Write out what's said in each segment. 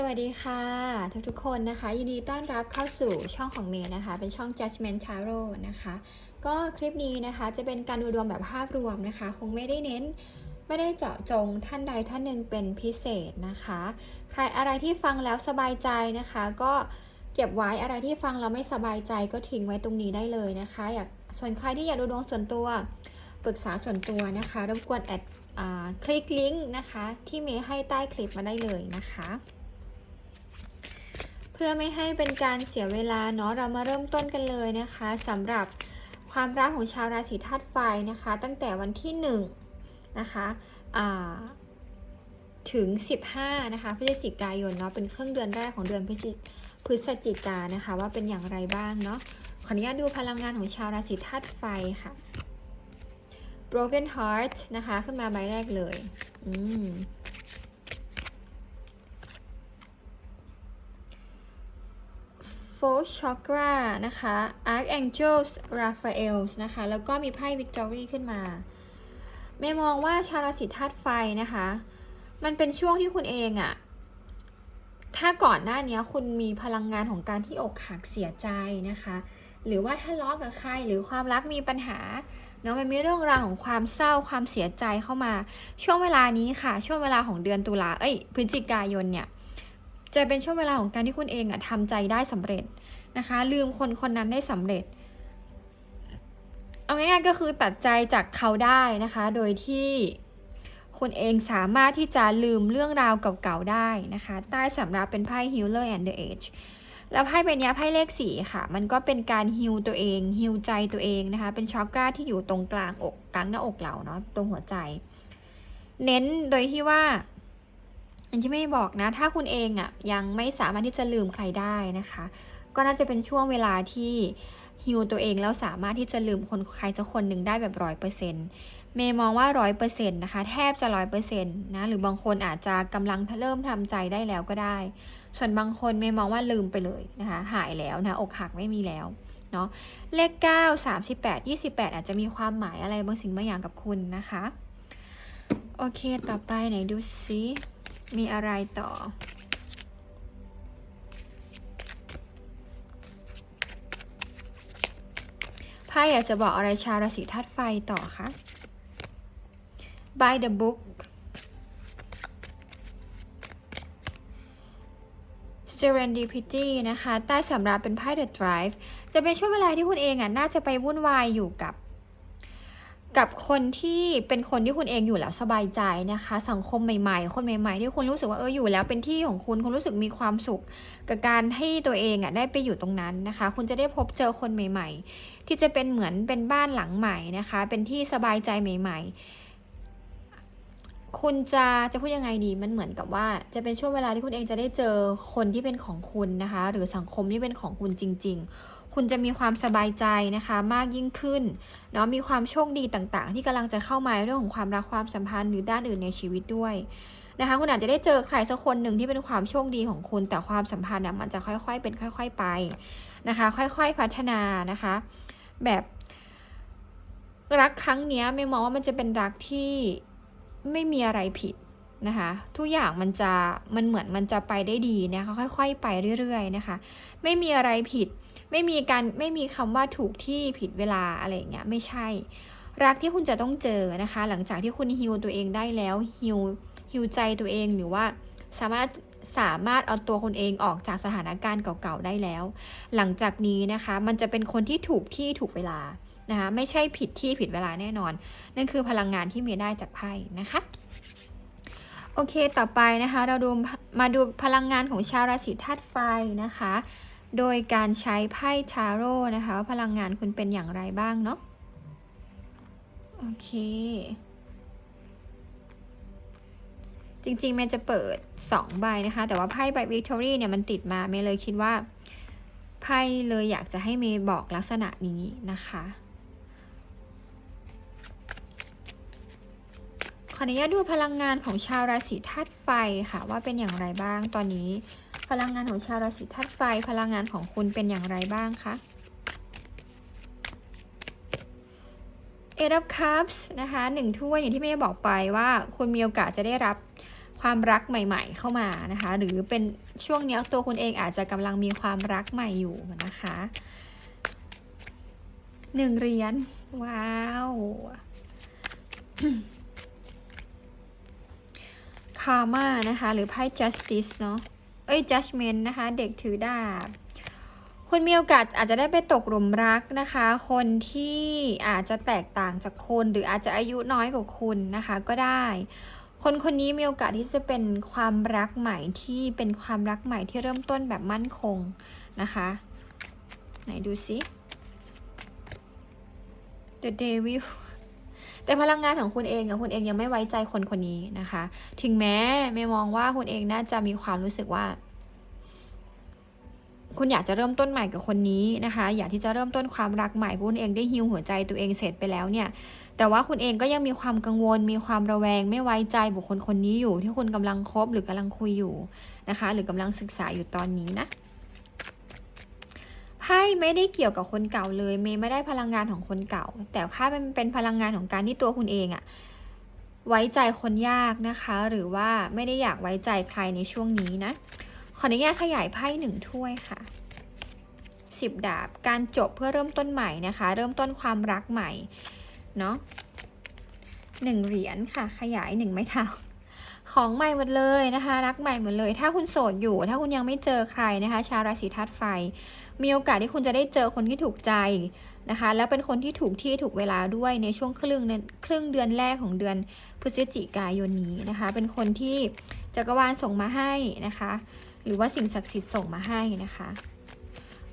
สวัสดีค่ะ ทุกทุกคนนะคะ ยินดีต้อนรับเข้าสู่ช่องของเมย์นะคะ เป็นช่อง Judgment Tarot นะคะ ก็คลิปนี้นะคะจะเป็นการดูดวงแบบภาพรวมนะคะ คงไม่ได้เน้น ไม่ได้เจาะจงท่านใดท่านหนึ่งเป็นพิเศษนะคะ ใครอะไรที่ฟังแล้วสบายใจนะคะ ก็เก็บไว้อะไรที่ฟังแล้วไม่สบายใจก็ทิ้งไว้ตรงนี้ได้เลยนะคะ อยากส่วนใครที่อยากดูดวงส่วนตัวปรึกษาส่วนตัวนะคะรบกวนแอดคลิกลิงก์นะคะ ที่เมย์ให้ใต้คลิปมาได้เลยนะคะ พื่อไม่ให้เป็นการเสียเวลาเนาะเรามาเริ่มต้นกันเลยนะคะสำหรับความรักของชาวราศีธาตุไฟนะคะ ตั้งแต่วันที่1นะคะอ่าถึง 15นะคะพฤศจิกายนเนาะเป็นเครึ่องเดือนแรกของเดือนพฤศจิพฤศจิกานะคะ ว่าเป็นอย่างไรบ้างเนาะขออนุญาตดูพลังงานของชาวราศีธาตุไฟค่ะ broken heart นะคะ ขึ้นมาใบแรกเลย อืม Fourth Chakra นะคะ Archangels Raphael นะคะ แล้วก็มีไพ่ Victory ขึ้นมาเมย์มองว่าชาราศีธาตุไฟนะคะ มันเป็นช่วงที่คุณเองอะถ้าก่อนหน้านี้คุณมีพลังงานของการที่อกหักเสียใจนะคะ หรือว่าทะเลาะกับใครหรือความรักมีปัญหาเนาะมันมีเรื่องราวของความเศร้าความเสียใจเข้ามา ช่วงเวลานี้ค่ะ ช่วงเวลาของเดือนตุลาเอ้ยพฤศจิกายนเนี่ย จะเป็นช่วงเวลาของการที่คุณเองอะทำใจได้สำเร็จนะคะ ลืมคนคนนั้นได้สำเร็จ เอาง่ายๆก็คือตัดใจจากเขาได้นะคะ โดยที่คุณเองสามารถที่จะลืมเรื่องราวเก่าๆได้นะคะ ใต้สำรับเป็นไพ่ Healer and the Age แล้วไพ่ใบนี้ไพ่เลขสีค่ะ มันก็เป็นการฮิวตัวเองฮิวใจตัวเองนะคะ เป็นช็อกราที่อยู่ตรงกลางอกกลางหน้าอกเราเนาะตรงหัวใจ เน้นโดยที่ว่า อันที่ไม่บอกนะ ถ้าคุณเองอะ่ะยังไม่สามารถที่จะลืมใครได้นะคะ ก็น่าจะเป็นช่วงเวลาที่ฮิวตัวเองแล้วสามารถที่จะลืมคนใครสักคนหนึ่งได้แบบร้อยเปอร์เซ็นต์เมย์มองว่าร้อยเปอร์เซ็นต์นะคะ แทบจะร้อยเปอร์เซ็นต์นะ หรือบางคนอาจจะกำลังเริ่มทำใจได้แล้วก็ได้ ส่วนบางคนเมย์มองว่าลืมไปเลยนะคะ หายแล้วนะ อกหักไม่มีแล้วเนาะ เลข 9 38 28 อาจจะมีความหมายอะไรบางสิ่งบางอย่างกับคุณนะคะ โอเค ต่อไปไหนดูซิ มีอะไรต่อ ไพ่อยากจะบอกอะไรชาวราศีธาตุไฟต่อคะ By the book Serendipity นะคะ ใต้สำรับเป็นไพ่ The Drive จะเป็นช่วงเวลาที่คุณเองอะน่าจะไปวุ่นวายอยู่กับ กับคนที่เป็นคนที่คุณเองอยู่แล้วสบายใจนะคะ สังคมใหม่ๆ คนใหม่ ๆ ที่คุณรู้สึกว่าเอออยู่แล้วเป็นที่ของคุณคุณรู้สึกมีความสุข กับการให้ตัวเองอะได้ไปอยู่ตรงนั้นนะคะ คุณจะได้พบเจอคนใหม่ ๆ ที่จะเป็นเหมือนเป็นบ้านหลังใหม่นะคะ เป็นที่สบายใจใหม่ ๆ คุณจะจะพูดยังไงดีมันเหมือนกับว่า จะเป็นช่วงเวลาที่คุณเองจะได้เจอคนที่เป็นของคุณนะคะ หรือสังคมที่เป็นของคุณจริง ๆ คุณจะมีความสบายใจนะคะ มากยิ่งขึ้นเนาะมีความโชคดีต่างๆ ที่กำลังจะเข้ามาเรื่องของความรักความสัมพันธ์หรือด้านอื่นในชีวิตด้วยนะคะ คุณอาจจะได้เจอใครสักคนหนึ่งที่เป็นความโชคดีของคุณ แต่ความสัมพันธ์น่ะมันจะค่อยๆ เป็นค่อย ๆไปนะคะ ค่อยๆพัฒนานะคะ แบบรักครั้งนี้ไม่มองว่ามันจะเป็นรักที่ ไม่มีอะไรผิดนะคะ ทุกอย่างมันจะมันเหมือนมันจะไปได้ดีนะคะค่อยๆ ไปเรื่อยๆนะคะ ไม่มีอะไรผิด ไม่มีการไม่มีคำว่าถูกที่ผิดเวลาอะไรอย่างเงี้ยไม่ใช่ รักที่คุณจะต้องเจอนะคะ หลังจากที่คุณฮิวตัวเองได้แล้วฮิวฮิวใจตัวเองหรือว่าสามารถสามารถเอาตัวคนเองออกจากสถานการณ์เก่าๆได้แล้ว หลังจากนี้นะคะ มันจะเป็นคนที่ถูกที่ถูกเวลา นะคะไม่ใช่ผิดที่ผิดเวลาแน่นอน นั่นคือพลังงานที่มีได้จากไพ่นะคะโอเค ต่อไปนะคะ เราดูมาดูพลังงานของชาวราศีธาตุไฟนะคะ โดยการใช้ไพ่ทาโร่นะคะว่าพลังงานคุณเป็นอย่างไรบ้างเนาะ โอเค จริงๆเมย์จะเปิด 2 ใบนะคะ แต่ว่าไพ่ใบวิกตอรี่เนี่ยมันติดมาเมย์เลยคิดว่า ไพ่เลยอยากจะให้เมย์บอกลักษณะนี้นะคะ ขออนุญาตดูพลังงานของชาวราศีธาตุไฟค่ะ ว่าเป็นอย่างไรบ้างตอนนี้ พลังงานของชาวราศีธาตุไฟ พลังงานของคุณเป็นอย่างไรบ้างคะเอ of Cups นะคะหนึ่งถ้วยอย่างที่เมย์บอกไปว่าคุณมีโอกาสจะได้รับความรักใหม่ ๆ เข้ามานะคะ หรือเป็นช่วงนี้ตัวคุณเองอาจจะกำลังมีความรักใหม่อยู่นะคะหนึ่งเหรียญว้าว คาร์มานะคะ หรือไพ่ justice เนาะเอ้ย judgment นะคะ เด็กถือดาบคุณมีโอกาสอาจจะได้ไปตกหลุมรักนะคะ คนที่อาจจะแตกต่างจากคุณ หรืออาจจะอายุน้อยกว่าคุณนะคะก็ได้ คนคนนี้มีโอกาสที่จะเป็นความรักใหม่ที่เป็นความรักใหม่ที่เริ่มต้นแบบมั่นคงนะคะ ไหนดูซิ The Devil แต่พลังงานของคุณเองอะคุณเองยังไม่ไว้ใจคนคนนี้นะคะ ถึงแม้ไม่มองว่าคุณเองน่าจะมีความรู้สึกว่า คุณอยากจะเริ่มต้นใหม่กับคนนี้นะคะ อยากที่จะเริ่มต้นความรักใหม่คุณเองได้ฮิวหัวใจตัวเองเสร็จไปแล้วเนี่ย แต่ว่าคุณเองก็ยังมีความกังวล มีความระแวง ไม่ไว้ใจบุคคลคนนี้อยู่ ที่คุณกำลังคบหรือกำลังคุยอยู่นะคะ หรือกำลังศึกษาอยู่ตอนนี้นะ ไพ่ไม่ได้เกี่ยวกับคนเก่าเลย เมย์ไม่ได้พลังงานของคนเก่า แต่ค่าเป็นเป็นพลังงานของการที่ตัวคุณเองอะไว้ใจคนยากนะคะ หรือว่าไม่ได้อยากไว้ใจใครในช่วงนี้นะ ขออนุญาตขยายไพ่หนึ่งถ้วยค่ะสิบดาบ การจบเพื่อเริ่มต้นใหม่นะคะ เริ่มต้นความรักใหม่เนาะหนึ่งเหรียญค่ะ ขยายหนึ่งไม้เท้าของใหม่หมดเลยนะคะ รักใหม่หมดเลย ถ้าคุณโสดอยู่ ถ้าคุณยังไม่เจอใครนะคะ ชาวราศีธาตุไฟ มีโอกาสที่คุณจะได้เจอคนที่ถูกใจนะคะ แล้วเป็นคนที่ถูกที่ถูกเวลาด้วยในช่วงครึ่งนครึ่งเดือนแรกของเดือนพฤศจิกายนนี้นะคะ เป็นคนที่จักรวาลส่งมาให้นะคะ หรือว่าสิ่งศักดิ์สิทธิ์ส่งมาให้นะคะ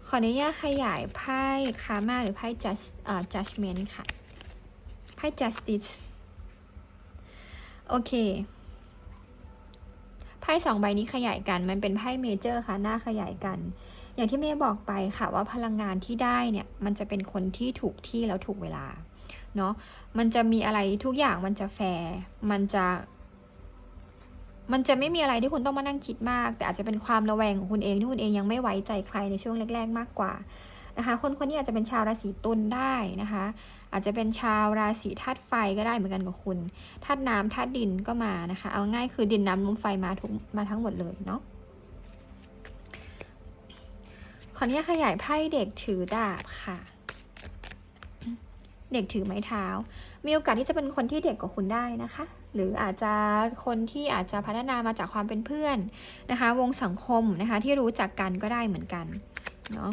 ขออนุญาตขยายไพ่คามาหรือไพ่ just เอ่อ judgment ค่ะ ไพ่ justice โอเคไพ่สองใบนี้ขยายกัน มันเป็นไพ่เมเจอร์ค่ะ หน้าขยายกัน อย่างที่เมย์บอกไปค่ะว่าพลังงานที่ได้เนี่ยมันจะเป็นคนที่ถูกที่แล้วถูกเวลาเนาะมันจะมีอะไรทุกอย่างมันจะแฟร์มันจะมันจะไม่มีอะไรที่คุณต้องมานั่งคิดมาก แต่อาจจะเป็นความระแวงของคุณเองที่คุณเองยังไม่ไว้ใจใครในช่วงแรก ๆ มากกว่านะคะ คนคนนี้อาจจะเป็นชาวราศีตุลได้นะคะ อาจจะเป็นชาวราศีธาตุไฟก็ได้เหมือนกันกับคุณธาตุน้ำธาตุดินก็มานะคะ เอาง่ายคือดินน้ำลมไฟมาทุกมาทั้งหมดเลยเนาะ ขออนุญาตขยายไพ่เด็กถือดาบค่ะ เด็กถือไม้เท้า มีโอกาสที่จะเป็นคนที่เด็กกว่าคุณได้นะคะ หรืออาจจะคนที่อาจจะพัฒนามาจากความเป็นเพื่อนนะคะ วงสังคมนะคะที่รู้จักกันก็ได้เหมือนกันเนาะ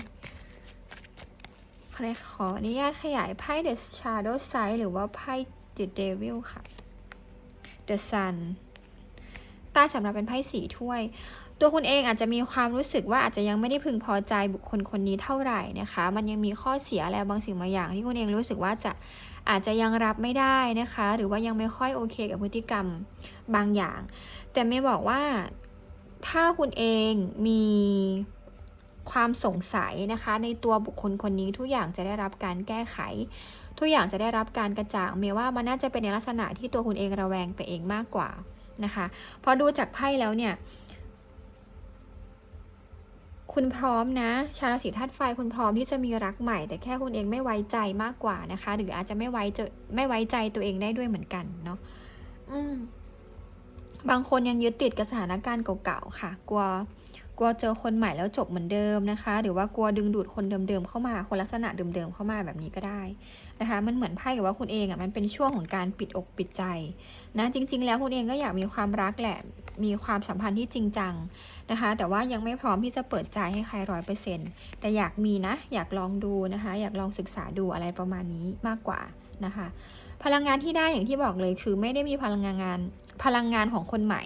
ขออนุญาตขยายไพ่ The Shadow Side หรือว่าไพ่ The Devil ค่ะ The Sun ใต้สำหรับเป็นไพ่สีถ้วย ตัวคุณเองอาจจะมีความรู้สึกว่าอาจจะยังไม่ได้พึงพอใจบุคคลคนนี้เท่าไหร่นะคะ มันยังมีข้อเสียอะไรบางสิ่งบางอย่าง ที่คุณเองรู้สึกว่าจะอาจจะยังรับไม่ได้นะคะ หรือว่ายังไม่ค่อยโอเคกับพฤติกรรมบางอย่าง แต่ไม่บอกว่าถ้าคุณเองมีความสงสัยนะคะ ในตัวบุคคลคนนี้ทุกอย่างจะได้รับการแก้ไข ทุกอย่างจะได้รับการกระจ่างเมว่ามันน่าจะเป็นในลักษณะที่ตัวคุณเองระแวงไปเองมากกว่านะคะ พอดูจากไพ่แล้วเนี่ย คุณพร้อมนะ ชาวราศีธาตุไฟคุณพร้อมที่จะมีรักใหม่ แต่แค่คุณเองไม่ไว้ใจมากกว่านะคะ หรืออาจจะไม่ไว้ใจไม่ไว้ใจตัวเองได้ด้วยเหมือนกันเนาะอืมบางคนยังยึดติดกับสถานการณ์เก่าๆค่ะ กลัว กลัวเจอคนใหม่แล้วจบเหมือนเดิมนะคะ หรือว่ากลัวดึงดูดคนเดิมๆเข้ามาคนลักษณะเดิมๆเข้ามาแบบนี้ก็ได้นะคะ มันเหมือนไพ่กับว่าคุณเองอะมันเป็นช่วงของการปิดอกปิดใจนะจริง ๆ แล้วคุณเองก็อยากมีความรักแหละมีความสัมพันธ์ที่จริงจังนะคะ แต่ว่ายังไม่พร้อมที่จะเปิดใจให้ใครร้อยเปอร์เซ็นต์แต่อยากมีนะ อยากลองดูนะคะ อยากลองศึกษาดูอะไรประมาณนี้มากกว่านะคะ พลังงานที่ได้อย่างที่บอกเลยคือไม่ได้มีพลังงานพลังงานของคนใหม่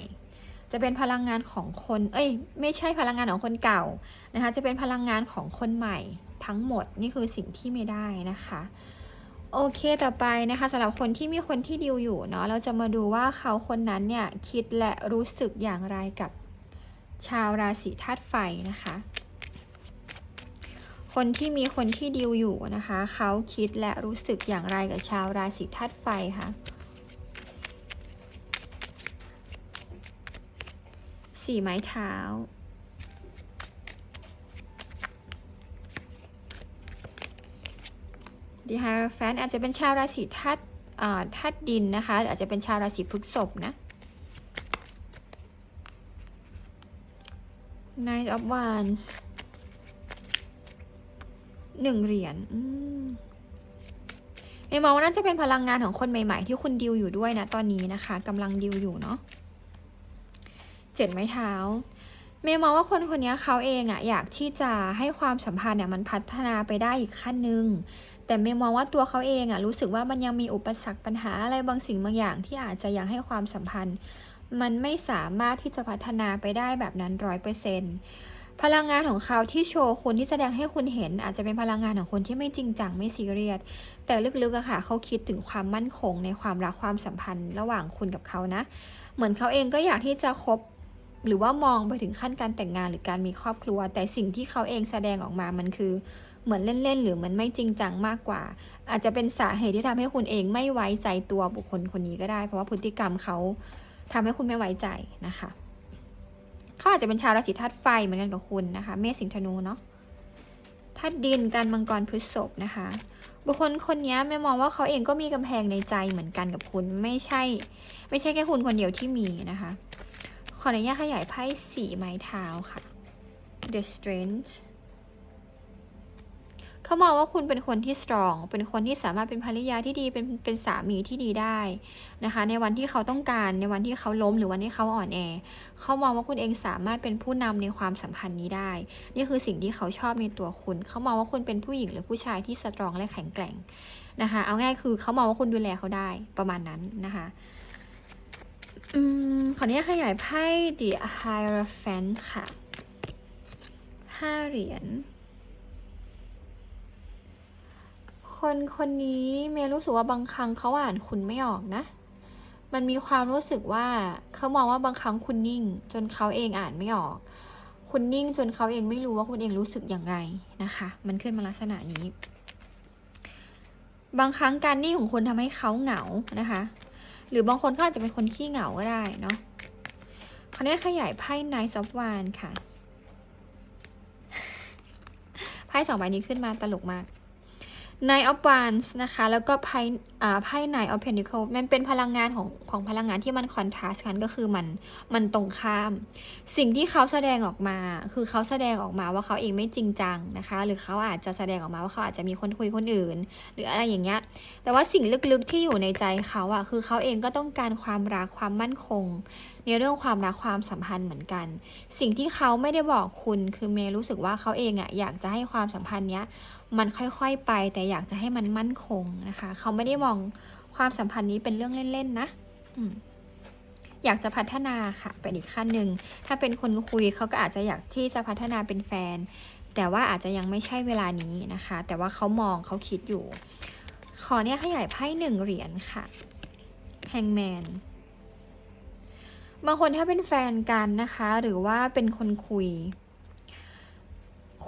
จะเป็นพลังงานของคน เอ้ย ไม่ใช่พลังงานของคนเก่านะคะ จะเป็นพลังงานของคนใหม่ ทั้งหมดนี่คือสิ่งที่ไม่ได้นะคะ โอเคต่อไปนะคะสำหรับคนที่มีคนที่ดิวอยู่เนาะเราจะมาดูว่าเขาคนนั้นเนี่ยคิดและรู้สึกอย่างไรกับชาวราศีธาตุไฟนะคะ คนที่มีคนที่ดิวอยู่นะคะ เขาคิดและรู้สึกอย่างไรกับชาวราศีธาตุไฟคะ สี่ไม้เท้า ดีไฮราแฟนอาจจะเป็นชาวราศีธาตุธาตุดินนะคะหรืออาจจะเป็นชาวราศีพฤษภนะ Nine of Wands หนึ่งเหรียญอืมเมย์มองว่าน่าจะเป็นพลังงานของคนใหม่ ๆ ที่คุณดิวอยู่ด้วยนะตอนนี้นะคะกำลังดิวอยู่เนาะ เจ็ดไม้เท้า เมย์มองว่าคนคนนี้เขาเองอะอยากที่จะให้ความสัมพันธ์เนี่ยมันพัฒนาไปได้อีกขั้นหนึ่งแต่เมย์มองว่าตัวเขาเองอะรู้สึกว่ามันยังมีอุปสรรคปัญหาอะไรบางสิ่งบางอย่างที่อาจจะยังให้ความสัมพันธ์ มันไม่สามารถที่จะพัฒนาไปได้แบบนั้นร้อยเปอร์เซ็นต์พลังงานของเขาที่โชว์คุณที่แสดงให้คุณเห็น อาจจะเป็นพลังงานของคนที่ไม่จริงจังไม่ซีเรียสแต่ลึกๆอะค่ะเขาคิดถึงความมั่นคงในความรักความสัมพันธ์ ระหว่างคุณกับเขานะ เหมือนเขาเองก็อยากที่จะคบ หรือว่ามองไปถึงขั้นการแต่งงานหรือการมีครอบครัว แต่สิ่งที่เขาเองแสดงออกมามันคือเหมือนเล่นๆ หรือมันไม่จริงจังมากกว่า อาจจะเป็นสาเหตุที่ทำให้คุณเองไม่ไว้ใจตัวบุคคลคนนี้ก็ได้ เพราะว่าพฤติกรรมเขาทำให้คุณไม่ไว้ใจนะคะเขาอาจจะเป็นชาวราศีธาตุไฟเหมือนกันกับคุณนะคะ เมษสิงห์ธนูเนาะธาตุดินการมังกรพฤษภนะคะ บุคคลคนนี้ไม่มองว่าเขาเองก็มีกำแพงในใจเหมือนกันกับคุณ ไม่ใช่ ไม่ใช่แค่คุณคนเดียวที่มีนะคะ ออนุญาตขยายไพ่สีไม้เท้าค่ะ The Strength เขามองว่าคุณเป็นคนที่ strong เป็นคนที่สามารถเป็นภรรยาที่ดี เป็นเป็นสามีที่ดีได้นะคะ ในวันที่เขาต้องการ ในวันที่เขาล้มหรือวันที่เขาอ่อนแอ เขามองว่าคุณเองสามารถเป็นผู้นำในความสัมพันธ์นี้ได้ นี่คือสิ่งที่เขาชอบในตัวคุณ เขามองว่าคุณเป็นผู้หญิงหรือผู้ชายที่ strong และแข็งแกร่งนะคะ เอาง่ายคือเขามองว่าคุณดูแลเขาได้ประมาณนั้นนะคะ อืมขออนุญาตขยายไพ่ The Hierophant ค่ะห้าเหรียญ คนคนนี้เมย์รู้สึกว่าบางครั้งเขาอ่านคุณไม่ออกนะ มันมีความรู้สึกว่าเขามองว่าบางครั้งคุณนิ่ง จนเขาเองอ่านไม่ออก คุณนิ่งจนเขาเองไม่รู้ว่าคุณเองรู้สึกอย่างไรนะคะ มันขึ้นมาลักษณะนี้ บางครั้งการนิ่งของคุณทำให้เขาเหงานะคะ หรือบางคนก็อาจจะเป็นคนขี้เหงาก็ได้เนาะคราวนี้ขยายไพ่ Knight of Wands ค่ะ ไพ่สองใบนี้ขึ้นมาตลกมาก Knight of Wands นะคะ แล้วก็ไพ่อ่าไพ่ Knight of Pentacles มันเป็นพลังงานของของพลังงานที่มันคอนทราสต์กันก็คือมันมันตรงข้าม สิ่งที่เขาแสดงออกมา คือเขาแสดงออกมาว่าเขาเองไม่จริงจังนะคะ หรือเขาอาจจะแสดงออกมาว่าเขาอาจจะมีคนคุยคนอื่น หรืออะไรอย่างเงี้ย แต่ว่าสิ่งลึกๆที่อยู่ในใจเขาอะคือเขาเองก็ต้องการความรักความมั่นคง ในเรื่องความรักความสัมพันธ์เหมือนกัน สิ่งที่เขาไม่ได้บอกคุณคือเมย์รู้สึกว่าเขาเองอะอยากจะให้ความสัมพันธ์เนี้ยมันค่อยๆไป แต่อยากจะให้มันมั่นคงนะคะ เขาไม่ได้มองความสัมพันธ์นี้เป็นเรื่องเล่นๆนะอืมอยากจะพัฒนาค่ะเป็นอีกขั้นหนึ่งถ้าเป็นคนคุยเขาก็อาจจะอยากที่จะพัฒนาเป็นแฟน แต่ว่าอาจจะยังไม่ใช่เวลานี้นะคะ แต่ว่าเขามองเขาคิดอยู่ ขอเนี่ยขยายไพ่หนึ่งเหรียญค่ะแฮงแมน บางคนถ้าเป็นแฟนกันนะคะ หรือว่าเป็นคนคุย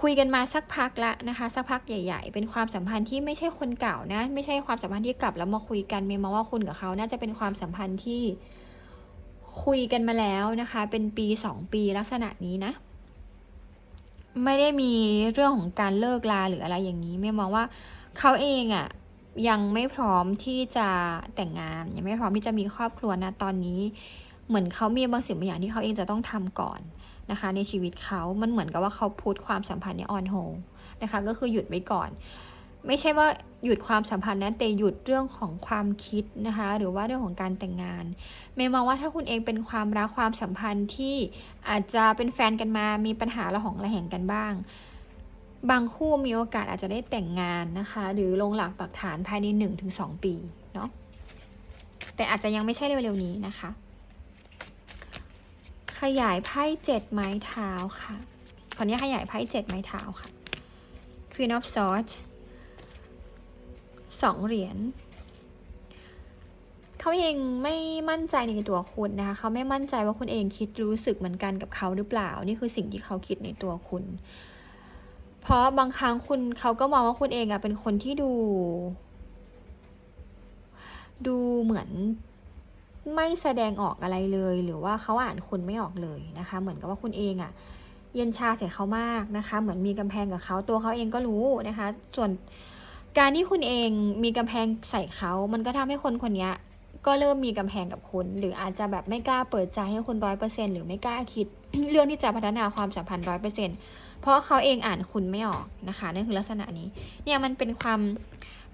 คุยกันมาสักพักละนะคะ สักพักใหญ่ ๆ เป็นความสัมพันธ์ที่ไม่ใช่คนเก่านะ ไม่ใช่ความสัมพันธ์ที่กลับแล้วมาคุยกันเมย์มองว่าคุณกับเขาน่าจะเป็นความสัมพันธ์ที่คุยกันมาแล้วนะคะ เป็นปีสองปีลักษณะนี้นะ ไม่ได้มีเรื่องของการเลิกลาหรืออะไรอย่างนี้เมย์มองว่าเขาเองอะ่ะยังไม่พร้อมที่จะแต่งงาน ยังไม่พร้อมที่จะมีครอบครัวนะตอนนี้ เหมือนเขามีบางสิ่งบางอย่างที่เขาเองจะต้องทำก่อนนะคะ ในชีวิตเขา มันเหมือนกับว่าเขาพูดความสัมพันธ์เนี่ยออนโฮนะคะ ก็คือหยุดไว้ก่อน ไม่ใช่ว่าหยุดความสัมพันธ์นะแต่หยุดเรื่องของความคิดนะคะ หรือว่าเรื่องของการแต่งงาน เมย์มองว่าถ้าคุณเองเป็นความรักความสัมพันธ์ที่อาจจะเป็นแฟนกันมา มีปัญหาระหองระแหงกันบ้าง บางคู่มีโอกาสอาจจะได้แต่งงานนะคะ หรือลงหลักปักฐานภายใน 1-2 ปีเนาะ แต่อาจจะยังไม่ใช่เร็วๆนี้นะคะ ขยายไพ่เจ็ดไม้เท้าค่ะ ขออนุญาตขยายไพ่เจ็ดไม้เท้าค่ะ Queen of Swords สองเหรียญเขาเองไม่มั่นใจในตัวคุณนะคะ เขาไม่มั่นใจว่าคุณเองคิดรู้สึกเหมือนกันกับเขาหรือเปล่า นี่คือสิ่งที่เขาคิดในตัวคุณ เพราะบางครั้งคุณเขาก็มองว่าคุณเองอะเป็นคนที่ดู ดูเหมือน ไม่แสดงออกอะไรเลย หรือว่าเขาอ่านคุณไม่ออกเลยนะคะ เหมือนกับว่าคุณเองอะเย็นชาใส่เขามากนะคะ เหมือนมีกำแพงกับเขาตัวเขาเองก็รู้นะคะ ส่วนการที่คุณเองมีกำแพงใส่เขา มันก็ทำให้คนคนนี้ก็ก็เริ่มมีกำแพงกับคุณ หรืออาจจะแบบไม่กล้าเปิดใจให้คุณร้อยเปอร์เซ็นหรือไม่กล้าคิด เรื่องที่จะพัฒนาความสัมพันธ์ร้อยเปอร์เซ็นเพราะเขาเองอ่านคุณไม่ออกนะคะนั่นคือลักษณะนี้ เนี่ยมันเป็นความ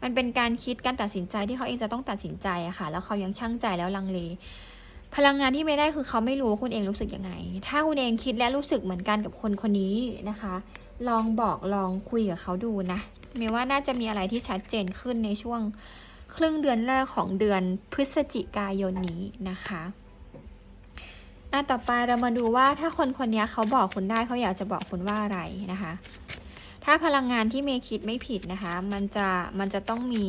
มันเป็นการคิดการตัดสินใจที่เขาเองจะต้องตัดสินใจอะค่ะ แล้วเขายังช่างใจแล้วลังเล พลังงานที่ไม่ได้คือเขาไม่รู้ว่าคุณเองรู้สึกยังไง ถ้าคุณเองคิดและรู้สึกเหมือนกันกับคนคนนี้นะคะ ลองบอกลองคุยกับเขาดูนะเมย์ว่าน่าจะมีอะไรที่ชัดเจนขึ้นในช่วงครึ่งเดือนแรกของเดือนพฤศจิกายนนี้นะคะอะต่อไปเรามาดูว่าถ้าคนคนนี้เขาบอกคุณได้เขาอยากจะบอกคุณว่าอะไรนะคะ ถ้าพลังงานที่เมย์คิดไม่ผิดนะคะ มันจะมันจะต้องมี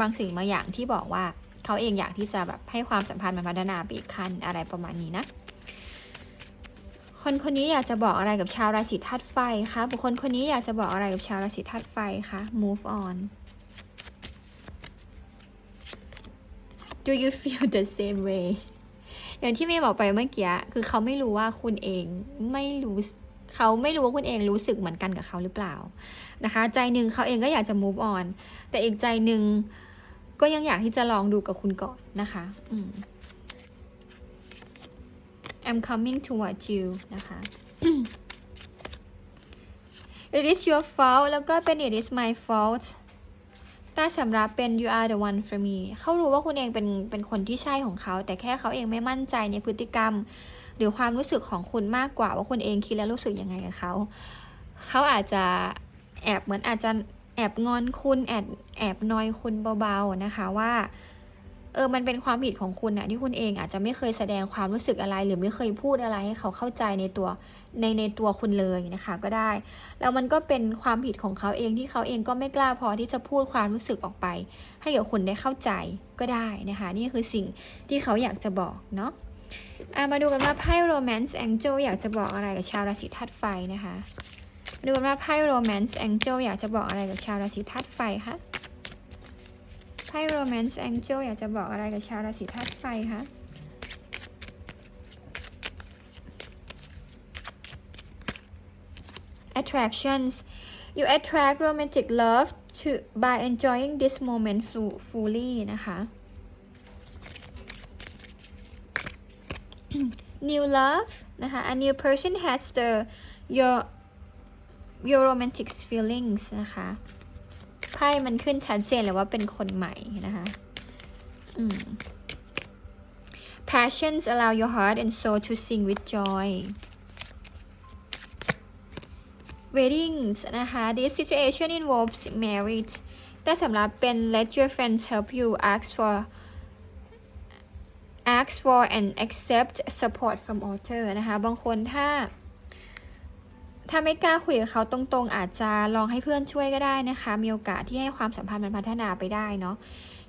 บางสิ่งบางอย่างที่บอกว่าเขาเองอยากที่จะแบบให้ความสัมพันธ์มันพัฒนาไปอีกขั้นอะไรประมาณนี้นะ คนคนนี้อยากจะบอกอะไรกับชาวราศีธาตุไฟคะบุคคลคนนี้อยากจะบอกอะไรกับชาวราศีธาตุไฟคะ move on do you feel the same way อย่างที่เมย์บอกไปเมื่อกี้ คือเขาไม่รู้ว่าคุณเองไม่รู้ เขาไม่รู้ว่าคุณเองรู้สึกเหมือนกันกับเขาหรือเปล่านะคะ ใจหนึ่งเขาเองก็อยากจะ move on แต่อีกใจหนึ่งก็ยังอยากที่จะลองดูกับคุณก่อนนะคะ I'm coming towards you นะคะ It is your fault แล้วก็เป็น It is my fault ใต้สำรับเป็น you are the one for me เขารู้ว่าคุณเองเป็นเป็นคนที่ใช่ของเขา แต่แค่เขาเองไม่มั่นใจในพฤติกรรม หรือความรู้สึกของคุณมากกว่าว่าคุณเองคิดและรู้สึกยังไงกับเขา เขาอาจจะแอบเหมือนอาจจะแอบงอนคุณแอบแอบนอยคุณเบาๆนะคะว่าเออ มันเป็นความผิดของคุณอะที่คุณเองอาจจะไม่เคยแสดงความรู้สึกอะไร หรือไม่เคยพูดอะไรให้เขาเข้าใจในตัวในในตัวคุณเลยนะคะ ก็ได้ แล้วมันก็เป็นความผิดของเขาเองที่เขาเองก็ไม่กล้าพอที่จะพูดความรู้สึกออกไป ให้กับคุณได้เข้าใจก็ได้นะคะ นี่คือสิ่งที่เขาอยากจะบอกเนาะ มาดูกันว่าไพ่ romance angel อยากจะบอกอะไรกับชาวราศีธาตุไฟนะคะดูกันว่าไพ่ romance angel อยากจะบอกอะไรกับชาวราศีธาตุไฟคะไพ่ romance angel อยากจะบอกอะไรกับชาวราศีธาตุไฟคะ attractions you attract romantic love to by enjoying this moment fully นะคะ new love นะคะ a new person has the your your romantic feelings นะคะไพ่มันขึ้นชัดเจนเลยว่าเป็นคนใหม่นะคะอืม passions allow your heart and soul to sing with joy weddings นะคะ this situation involves marriage แต่สำหรับเป็น let your friends help you ask for ask for and accept support from author นะคะ บางคนถ้า ถ้าไม่กล้าคุยกับเขาตรงๆ อาจจะลองให้เพื่อนช่วยก็ได้นะคะ มีโอกาสที่ให้ความสัมพันธ์มันพัฒนาไปได้เนาะ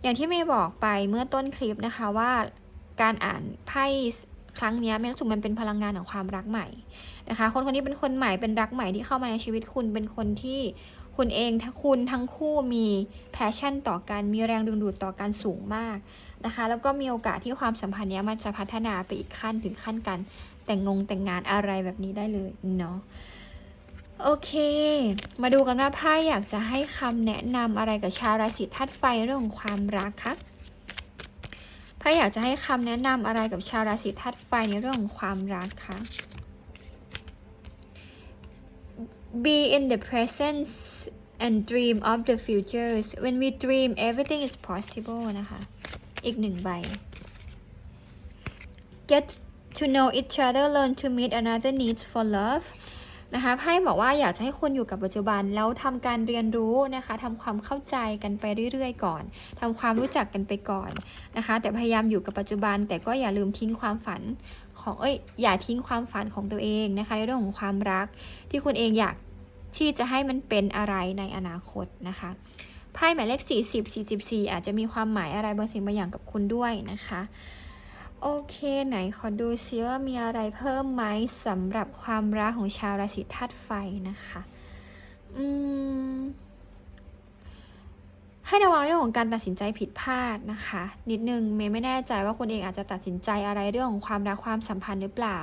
อย่างที่เมย์บอกไปเมื่อต้นคลิปนะคะว่าการอ่านไพ่ครั้งนี้ไม่รู้สึกมันเป็นพลังงานของความรักใหม่นะคะ คนคนนี้เป็นคนใหม่เป็นรักใหม่ที่เข้ามาในชีวิตคุณเป็นคนที่ คุณเองทั้งคุณทั้งคู่มีแพชชั่นต่อกัน มีแรงดึงดูดต่อกันสูงมากนะคะ แล้วก็มีโอกาสที่ความสัมพันธ์นี้มันจะพัฒนาไปอีกขั้นถึงขั้นกัน แต่งงงแต่งงานอะไรแบบนี้ได้เลยเนาะโอเค มาดูกันว่าไพ่อยากจะให้คำแนะนำอะไรกับชาวราศีธาตุไฟเรื่องของความรักคะไพ่อยากจะให้คำแนะนำอะไรกับชาวราศีธาตุไฟในเรื่องของความรักคะ be in the presence and dream of the futures when we dream everything is possible นะคะ อีกหนึ่งใบ get to know each other learn to meet another needs for love นะคะไพ่บอกว่าอยากจะให้คุณอยู่กับปัจจุบัน แล้วทำการเรียนรู้นะคะทำความเข้าใจกันไปเรื่อย ๆ ก่อนทำความรู้จักกันไปก่อนนะคะ แต่พยายามอยู่กับปัจจุบัน แต่ก็อย่าลืมทิ้งความฝันของเอ้ยอย่าทิ้งความฝันของตัวเองนะคะในเรื่องของความรักที่คุณเองอยาก ที่จะให้มันเป็นอะไรในอนาคตนะคะไพ่หมายเลข 40 44 อาจจะมีความหมายอะไรบางสิ่งบางอย่างกับคุณด้วยนะคะ โอเคไหนขอดูซิว่ามีอะไรเพิ่มไหมสำหรับความรักของชาวราศีธาตุไฟนะคะ อืม ให้ระวังเรื่องของการตัดสินใจผิดพลาดนะคะ นิดนึงเมย์ไม่แน่ใจว่าคุณเองอาจจะตัดสินใจอะไรเรื่องของความรักความสัมพันธ์หรือเปล่า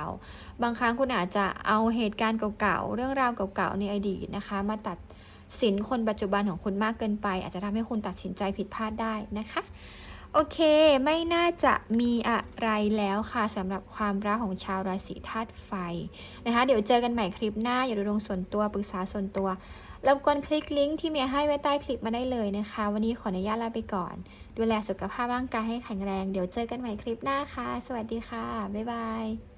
บางครั้งคุณอาจจะเอาเหตุการณ์เก่าๆเรื่องราวเก่าๆในอดีตนะคะ มาตัดสินคนปัจจุบันของคุณมากเกินไป อาจจะทำให้คุณตัดสินใจผิดพลาดได้นะคะ โอเค ไม่น่าจะมีอะไรแล้วค่ะสำหรับความรักของชาวราศีธาตุไฟนะคะ เดี๋ยวเจอกันใหม่คลิปหน้า อย่าลืมลงส่วนตัวปรึกษาส่วนตัวรบกวนคลิกลิงก์ที่เมียให้ไว้ใต้คลิปมาได้เลยนะคะ วันนี้ขออนุญาตลาไปก่อน ดูแลสุขภาพร่างกายให้แข็งแรง เดี๋ยวเจอกันใหม่คลิปหน้าค่ะ สวัสดีค่ะ บ๊ายบาย